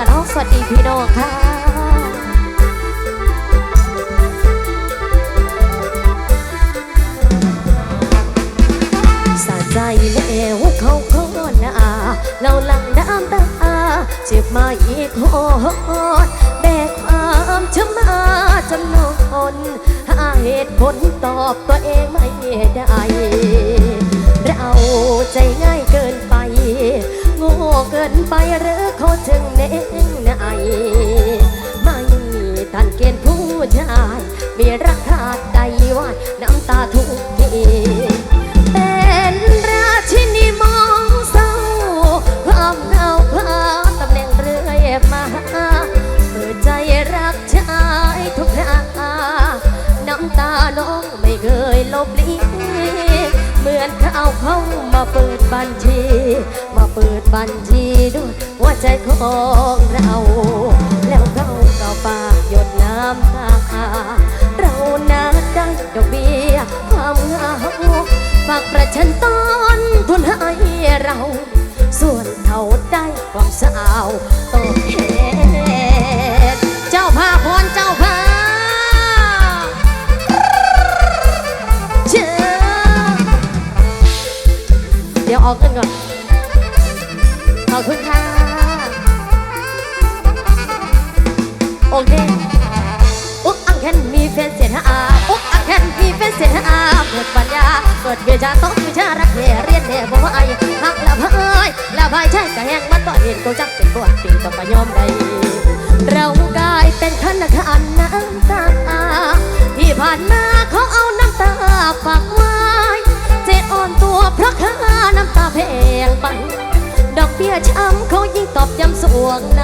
กันเนาะสวัสดีพี่น้องค่ะสะใจแล้วเขาขอน้าเราหลังน้ำตาเจ็บมาอีกหดแบกความช้ำมาจำนนหาเหตุผลตอบตัวเองไม่ได้ เราใจง่ายเกิน กินไปหรือเขาถึงเน้นไหนไม่ทันเกณฑ์ผู้ชาย มีราคาดใดว่าน้ำตาทุกทีเป็นราชินีมองเศร้าความเหงาพาตำแหน่งเรื่อยมาเปิดใจรักชายทุกคราน้ำตาน้องไม่เคยลบลีเหมือนเขาเข้ามาเปิดบัญชี บัญชีด้วยหัวใจของเรา แล้วเราก็ฝากหยดน้ำตา เรานาได้ดอกเบี้ยความเหงาฝากประชันตอนทุนให้เรา ส่วนเขาได้ความสาวตอง โอเคอุ๊กอังแคนมีแฟนเสียอาอุ๊กอังแคนมีแฟนเสียอาเกิดปัญญาเกิดเวชาต้องวิชารักแห่เรียนแห่บ่ไอหักละพายละพายใช่กะแหงมาต่อเห็นตัวจักเป็นบวดปีต้องมายอมใดเรากลายเป็นธนาคารน้ำตาที่ผ่านมาเขาเอาน้ำตาฝากไว้เจ็ดอ่อนตัวเพราะค่าน้ำตาแพงไป ดอกเบี้ยช้ำเขายิ่งตอบย้ำสวงใน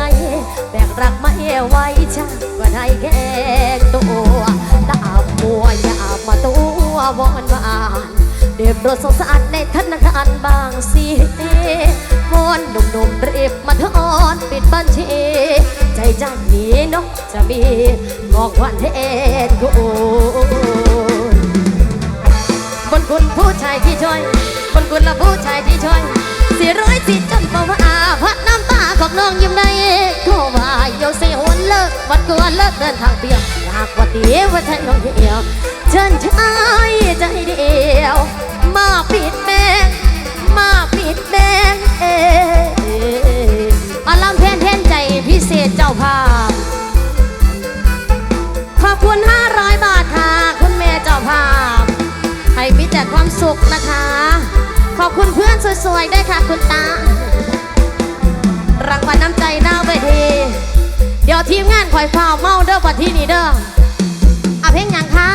แบกรักไม่ไหวช่างก็ได้แค่ตัวตามัวอย่ามาตัววอนวานเดือดรถสงสารในธนาคารบางสีวอนหนุ่มๆรีบมาทอนปิดบัญชี ใจใจนี้นกจะมีงอกวันเอ็นกูบนคุณผู้ชายที่ช่วยบนคุณละผู้ชายที่ช่วย สี่ร้อยสี่จำปาว่าพัดน้ำตาของน้องยิ้มได้ก็ว่าโยเสียหวนเลิกวันกวนเลิกเดินทางเปียกอยากว่าเตี้ยว่าใช่น้องเดียวเชิญชายใจเดียว มาปิดแบงมาปิดแบงเออาลำเพนเทนใจพิเศษเจ้าภาพขอบคุณ 500 บาทค่ะ คุณแม่เจ้าภาพ ให้มีแต่ความสุขนะคะ ขอบคุณเพื่อนสวยๆด้วยค่ะคุณตารางวัลน้ำใจหน้าเวที เดี๋ยวทีมงานคอยฟ้าเมาเด้อปัที่นี่เด้ออะเพลงยังคะ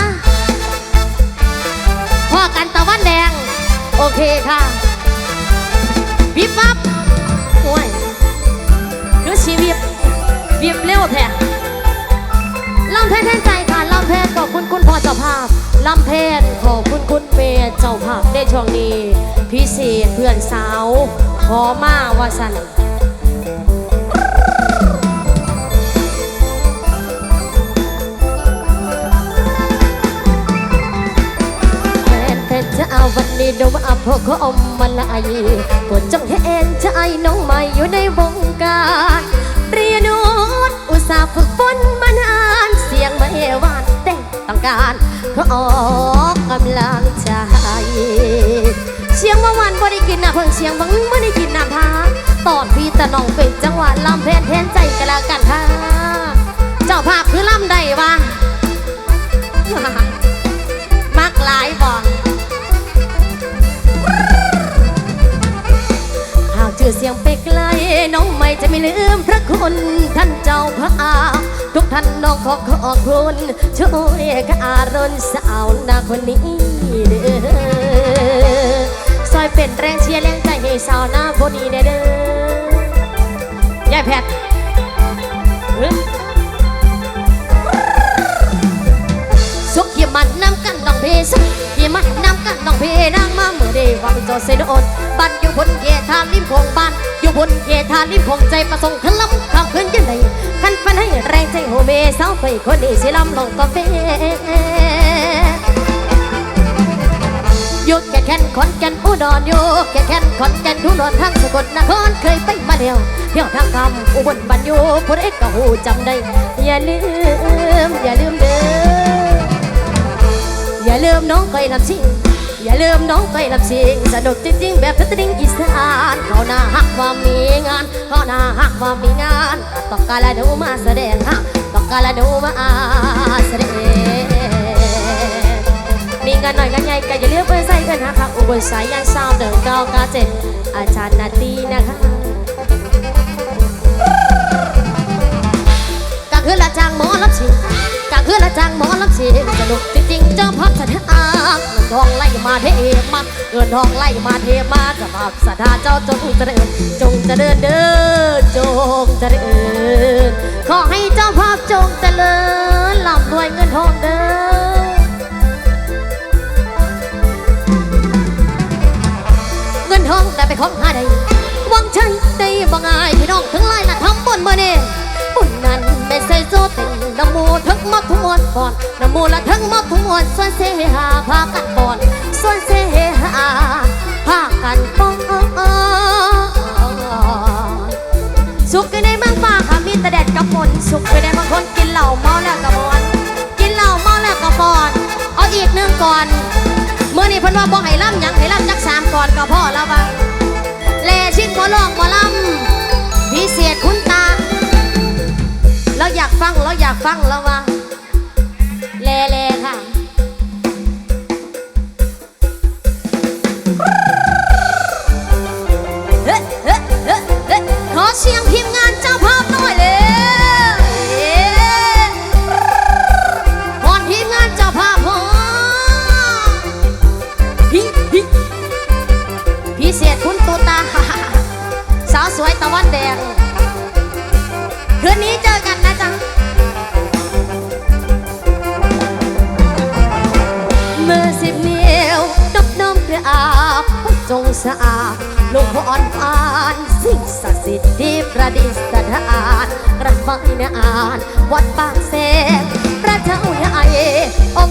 พ่อกันตะวันแดง โอเคค่ะวิบวับโอ้ยคือชีวิตวิบเร็วแท้ลำเพนแทนใจค่ะลำเพนขอบคุณคุณพ่อเจ้าภาพ ลำเพนขอบคุณคุณเมย์เจ้าภาพในช่วงนี้ พิเศษเพื่อนสาว ขอมาว่าสันแฟนแฟนจะเอาวันนี้ดมอัพพกอมมาลายกดจ้องเห็นใจน้องใหม่อยู่ในวงการเรียนรู้อุตส่าห์ฝึกฝนมานาน เสียงไม่หวาน ต้องการขอออกกำลังใจเสียงว่าวานบ่ได้กินนะเพิ่งเสียงบังไม่ได้กินน้ำทาตอนพี่ตะน้องเป็นจังหวะลำเพนแทนใจกันแล้วกันค่ะเจ้าภาพคือลำใดวะมักหลายบ่หากชื่อเสียงไปไกล น้องไม่จะไม่ลืมพระคุณท่านเจ้าพระอาทุกท่านน้องขอขอบคุณช่วยกอารุณสาวนาคนนี้เด้อซอยเป็นแรงเชียร์แรงใจให้สาวนาคนนี้เด้อยายแพทย์สุขเยี่ยมันน้ำกันน้องเพสุขเยี่ยมันน้ำกันน้องเพนางมาเมื่อเดวังจอเซนโอนบ้านอยู่บน เกทาริมของบ้าน อยู่บนเกทาริมของใจประสงค์ทะลำข้ามคืนยังไงขันฟันให้แรงใจโฮเมสาวไปคนนี้สิลำลงกาแฟหยุดแค่แค่นขอนแก่นอุดรอยู่แค่แค่นขอนแก่นทุนอนทางสกลนครเคยไปมาเดียวเที่ยวทางคำอุบลบันยู่ผู้ใดก็หูจำได้ อย่าลืม อย่าลืมเด้ออย่าลืมน้องไปลำชิง อย่าลืมน้องไปลำชิงสนุกจริงๆแบบพัตติงอีสานเขาหน้าหักว่ามีงานเขาหน้าหักว่ามีงานต้องการละดูมาแสดงฮะต้องการละดูมาแสดงมีงานหน่อยงานใหญ่ก็อย่าลืมไปใส่กันนะคะอุบลสายยันซาวเดิมเก้าเก้าเจ็ดอาจารย์นาตีนะคะก็คือละจางหมอรับชิง ละจางหมอรับชิงสนุกจริงๆเจ้าพับสถาเงินทองไล่มาเทมาเงินทองไล่มาเทมาจะภาพสถาเจ้าจงเจริญจงเจริญเด้อจงเจริญขอให้เจ้าภาพจงเจริญร่ำรวยเงินทองเด้อเงินทองแต่ไปของหาได้วังใช้ได้บ่ง่ายพี่น้องทั้งหลายละทำบุญบ่เมเน โซเต็งน้ำมูทั้งมาทวนก่อนน้ำมูละทั้งมาทวนส่วนเสหาพากันก่อนส่วนเสหาพากันป้อนสุขกันในเมืองฟ้าค่ะมีแต่แดดกับฝนสุขกันในบางคนกินเหล้าเมาแล้วก็บอนกินเหล้าเมาแล้วก็บอนเอาอีกหนึ่งก่อนเมื่อนี้เพิ่นว่าบ่ให้ล่ำยังให้ล่ำจักสามก่อนก็พอแล้วว่าแลชิดบ่ลองบ่ล่ำพิเศษคุณต เราอยากฟังเราอยากฟังเราว่าแลแลค่ะเฮ้เฮ้เฮ้เฮ้ขอเสียงทีมงานเจ้าภาพ สะอาดลงพรพานสิ่งศักดิ์สิทธิ์ที่ประดิษฐานกระฟังนานวัดบางเสกพระเจ้าใหญ่อง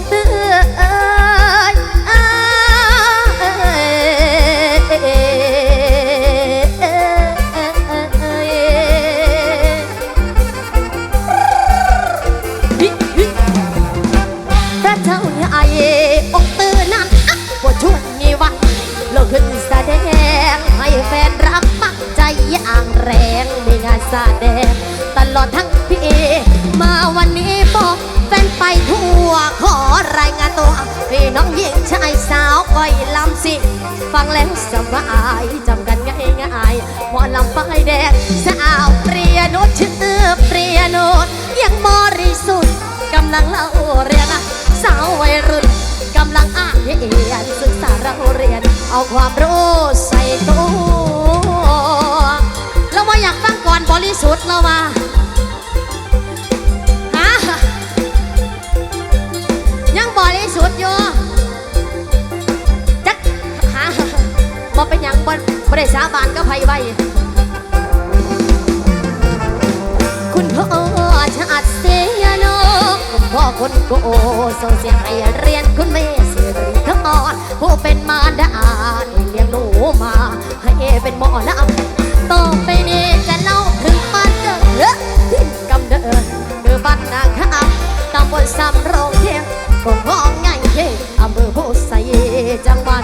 สิ ฟังแล้วสบายจำกันง่ายง่ายหมอลำป้ายแดงสาวเปรียโนดชื่อเปรียโนดยังบริสุทธิ์กำลังเล่าเรียนอะสาววัยรุ่นกำลังอ่านเรียนศึกษาเราเรียน เอาความรู้ใส่ตัวเราว่าอยากฟังก่อนบริสุทธิ์เราว่า ยังบ่บ่ได้สาบานก็ไผไว้คุณพ่อชาติเสียนคุณพ่อคนโกส่งเสียงให้เรียนคุณแม่เสียรีทั้งอ่อนผู้เป็นมารดาเลี้ยงหนูมา ให้เป็นหมอลำต่อไปนี้จะเล่าถึงบ้านเกิดที่กำเนิดคือบ้านนาคำตำบลสำโรงเทียงกงห้องง่ายเย่อำเภอโพไซจังหวัด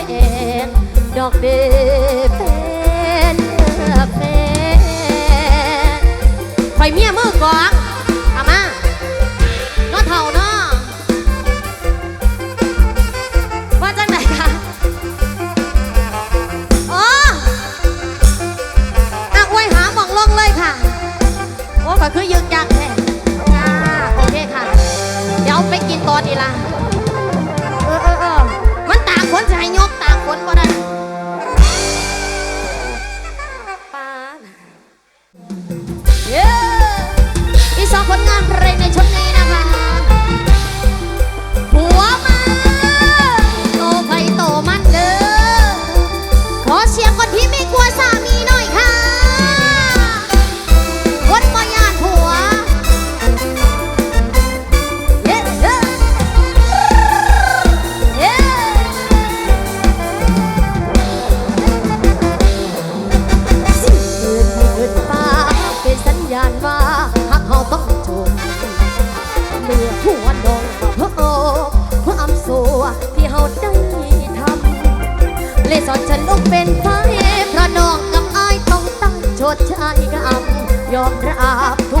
คาบ่แพงดอกเดเป็นเป็นคอยเมียมือกวาง ยานว่าหักเฮาต้องจมเมื่อหัวดองเพื่อโอควอมสัวที่เฮาได้ทำเลยสอนฉันลงเป็นไฟพระน้องกับอายต้องตั้งชดใช้กรรมยอมรับทุ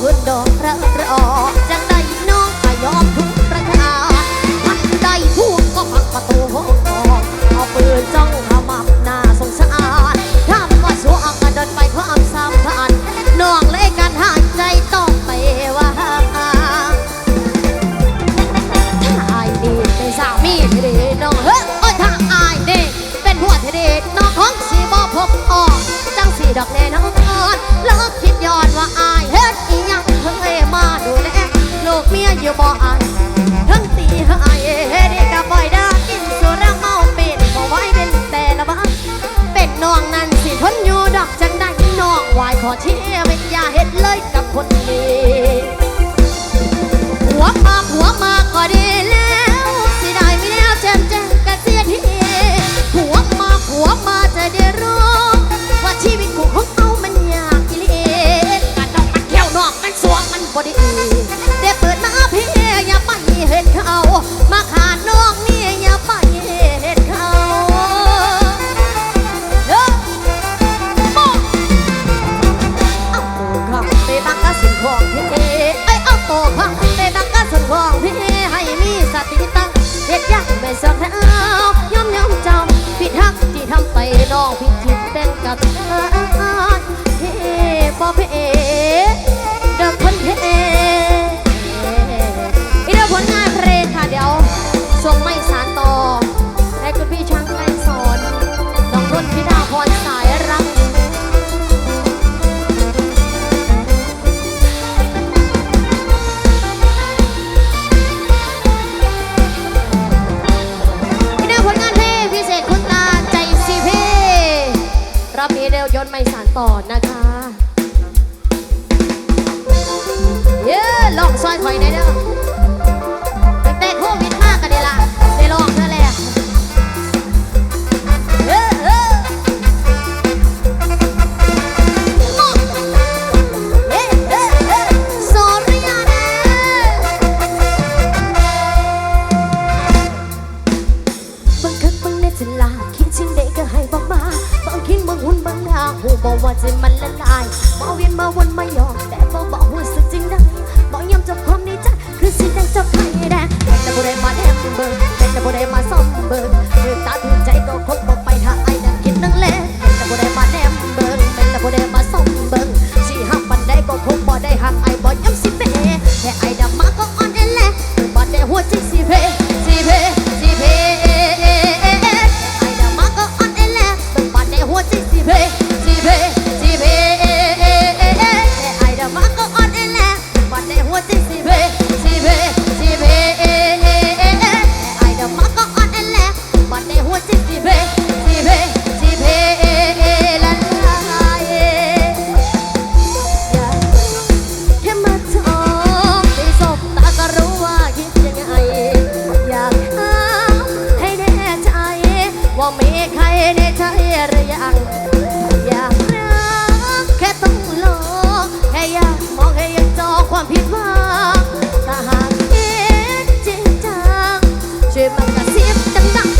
Good đó pop it in. ซอยข่อยได้เด้อ มาเมานเบิร์เป็นแต่บ่ได้มาซ่อมเบิร์ถือตาถือใจก็คง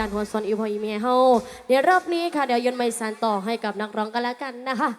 ลากเป็นหลานหัวซอนอีพออีเมียเฮาเดี๋ยวรอบนี้ค่ะเดี๋ยวยนไม่สานต่อให้กับนักร้องกันแล้วกันนะคะ